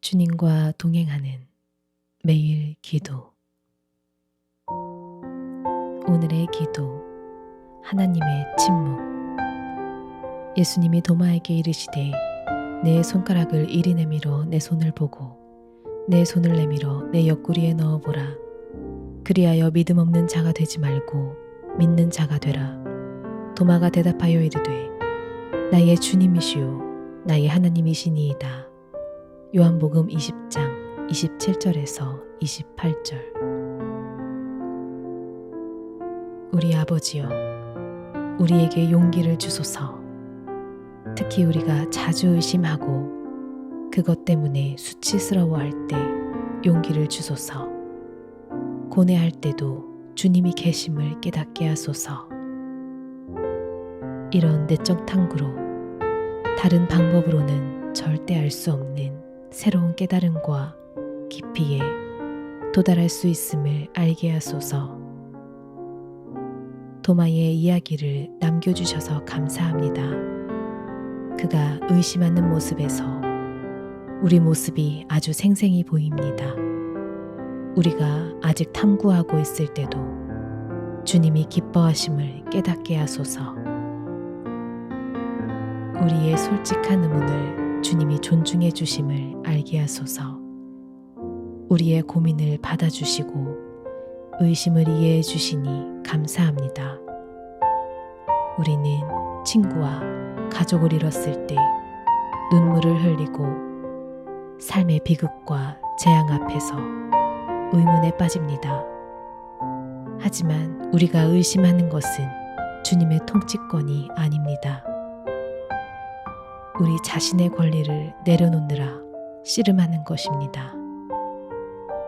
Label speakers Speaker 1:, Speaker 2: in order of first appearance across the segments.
Speaker 1: 주님과 동행하는 매일 기도. 오늘의 기도. 하나님의 침묵. 예수님이 도마에게 이르시되 내 손가락을 이리 내밀어 내 손을 보고 내 손을 내밀어 내 옆구리에 넣어보라. 그리하여 믿음 없는 자가 되지 말고 믿는 자가 되라. 도마가 대답하여 이르되 나의 주님이시요 나의 하나님이시니이다. 요한복음 20장 27절에서 28절. 우리 아버지여 우리에게 용기를 주소서. 특히 우리가 자주 의심하고 그것 때문에 수치스러워할 때 용기를 주소서. 고뇌할 때도 주님이 계심을 깨닫게 하소서. 이런 내적 탐구로 다른 방법으로는 절대 알 수 없는 새로운 깨달음과 깊이에 도달할 수 있음을 알게 하소서. 도마의 이야기를 남겨주셔서 감사합니다. 그가 의심하는 모습에서 우리 모습이 아주 생생히 보입니다. 우리가 아직 탐구하고 있을 때도 주님이 기뻐하심을 깨닫게 하소서. 우리의 솔직한 의문을 주님이 존중해 주심을 알게 하소서. 우리의 고민을 받아주시고 의심을 이해해 주시니 감사합니다. 우리는 친구와 가족을 잃었을 때 눈물을 흘리고 삶의 비극과 재앙 앞에서 의문에 빠집니다. 하지만 우리가 의심하는 것은 주님의 통치권이 아닙니다. 우리 자신의 권리를 내려놓느라 씨름하는 것입니다.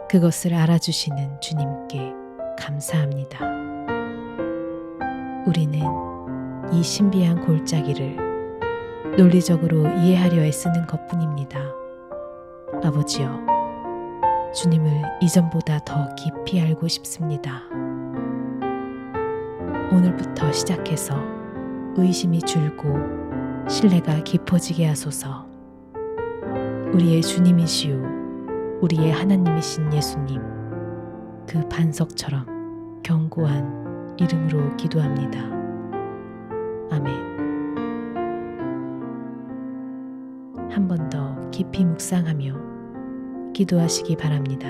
Speaker 1: 그것을 알아주시는 주님께 감사합니다. 우리는 이 신비한 골짜기를 논리적으로 이해하려 애쓰는 것 뿐입니다. 아버지여, 주님을 이전보다 더 깊이 알고 싶습니다. 오늘부터 시작해서 의심이 줄고 신뢰가 깊어지게 하소서. 우리의 주님이시오, 우리의 하나님이신 예수님, 그 반석처럼 견고한 이름으로 기도합니다. 아멘. 한 번 더 깊이 묵상하며 기도하시기 바랍니다.